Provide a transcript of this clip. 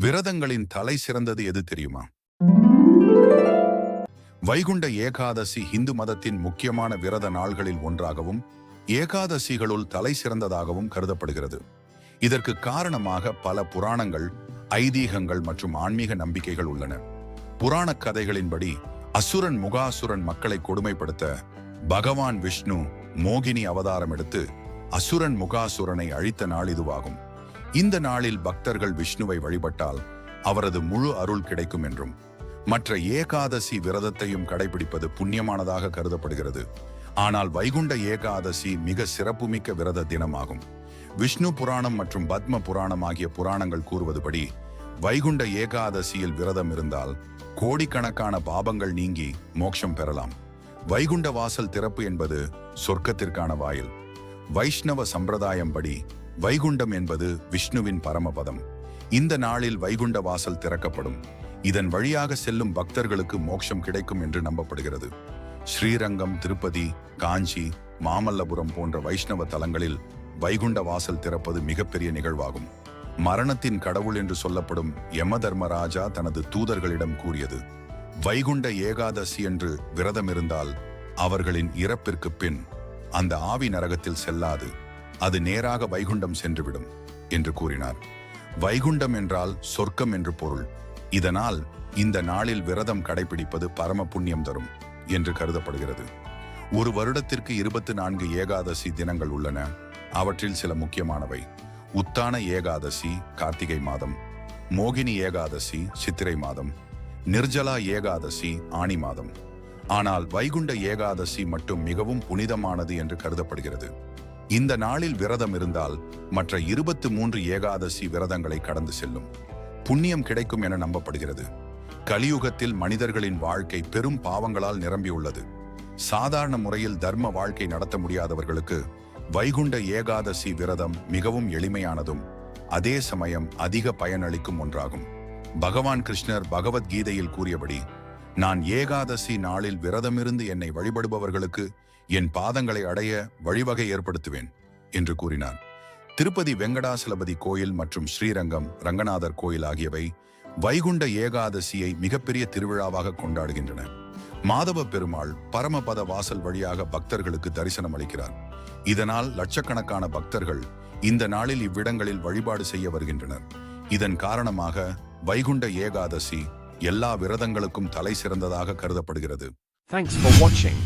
விரதங்களின் தலை சிறந்தது எது தெரியுமா? வைகுண்ட ஏகாதசி இந்து மதத்தின் முக்கியமான விரத நாள்களில் ஒன்றாகவும் ஏகாதசிகளுள் தலை சிறந்ததாகவும் கருதப்படுகிறது. இதற்கு காரணமாக பல புராணங்கள் ஐதீகங்கள் மற்றும் ஆன்மீக நம்பிக்கைகள் உள்ளன. புராணக் கதைகளின்படி அசுரன் முகாசுரன் மக்களை கொடுமைப்படுத்த பகவான் விஷ்ணு மோகினி அவதாரம் எடுத்து அசுரன் முகாசுரனை அழித்த நாள் இதுவாகும். இந்த நாளில் பக்தர்கள் விஷ்ணுவை வழிபட்டால் அவரது முழு அருள் கிடைக்கும் என்றும் மற்ற ஏகாதசி விரதத்தையும் கடைபிடிப்பது புண்ணியமானதாக கருதப்படுகிறது. ஆனால் வைகுண்ட ஏகாதசி மிக சிறப்புமிக்க விரத தினமாகும். விஷ்ணு புராணம் மற்றும் பத்ம புராணம் ஆகிய புராணங்கள் கூறுவதுபடி வைகுண்ட ஏகாதசியில் விரதம் இருந்தால் கோடிக்கணக்கான பாபங்கள் நீங்கி மோட்சம் பெறலாம். வைகுண்ட வாசல் திறப்பு என்பது சொர்க்கத்திற்கான வாயில். வைஷ்ணவ சம்பிரதாயம் படி வைகுண்டம் என்பது விஷ்ணுவின் பரமபதம். இந்த நாளில் வைகுண்ட வாசல் திறக்கப்படும். இதன் வழியாக செல்லும் பக்தர்களுக்கு மோட்சம் கிடைக்கும் என்று நம்பப்படுகிறது. ஸ்ரீரங்கம் திருப்பதி காஞ்சி மாமல்லபுரம் போன்ற வைஷ்ணவ தலங்களில் வைகுண்ட வாசல் திறப்பது மிகப்பெரிய நிகழ்வாகும். மரணத்தின் கடவுள் என்று சொல்லப்படும் யம தர்மராஜா தனது தூதர்களிடம் கூறியது வைகுண்ட ஏகாதசி என்று விரதம் இருந்தால் அவர்களின் இறப்பிற்கு பின் அந்த ஆவி நரகத்தில் செல்லாது. அது நேராக வைகுண்டம் சென்றுவிடும் என்று கூறினார். வைகுண்டம் என்றால் சொர்க்கம் என்று பொருள். இதனால் இந்த நாளில் விரதம் கடைபிடிப்பது பரம புண்ணியம் தரும் என்று கருதப்படுகிறது. ஒரு வருடத்திற்கு இருபத்தி நான்கு ஏகாதசி தினங்கள் உள்ளன. அவற்றில் சில முக்கியமானவை. உத்தான ஏகாதசி கார்த்திகை மாதம். மோகினி ஏகாதசி சித்திரை மாதம். நிர்ஜலா ஏகாதசி ஆணி மாதம். ஆனால் வைகுண்ட ஏகாதசி மட்டும் மிகவும் புனிதமானது என்று கருதப்படுகிறது. இந்த நாளில் விரதம் இருந்தால் மற்ற இருபத்து மூன்று ஏகாதசி விரதங்களை கடந்து செல்லும். புண்ணியம் கிடைக்கும் என நம்பப்படுகிறது. கலியுகத்தில் மனிதர்களின் வாழ்க்கை பெரும் பாவங்களால் நிரம்பியுள்ளது. சாதாரண முறையில் தர்ம வாழ்க்கை நடத்த முடியாதவர்களுக்கு வைகுண்ட ஏகாதசி விரதம் மிகவும் எளிமையானதும் அதே சமயம் அதிக பயனளிக்கும் ஒன்றாகும். பகவான் கிருஷ்ணர் பகவத்கீதையில் கூறியபடி நான் ஏகாதசி நாளில் விரதமிருந்து என்னை வழிபடுபவர்களுக்கு என் பாதங்களை அடைய வழிவகை ஏற்படுத்துவேன் என்று கூறினார் திருப்பதி வெங்கடாசலபதி கோயில் மற்றும் ஸ்ரீரங்கம் ரங்கநாதர் கோயில் ஆகியவை வைகுண்ட ஏகாதசியை மிகப்பெரிய திருவிழாவாக கொண்டாடுகின்றன. மாதவ பெருமாள் பரமபத வாசல் வழியாக பக்தர்களுக்கு தரிசனம் அளிக்கிறார். இதனால் லட்சக்கணக்கான பக்தர்கள் இந்த நாளில் இவ்விடங்களில் வழிபாடு செய்ய வருகின்றனர். இதன் காரணமாக வைகுண்ட ஏகாதசி எல்லா விரதங்களுக்கும் தலை சிறந்ததாக கருதப்படுகிறது Thanks for watching.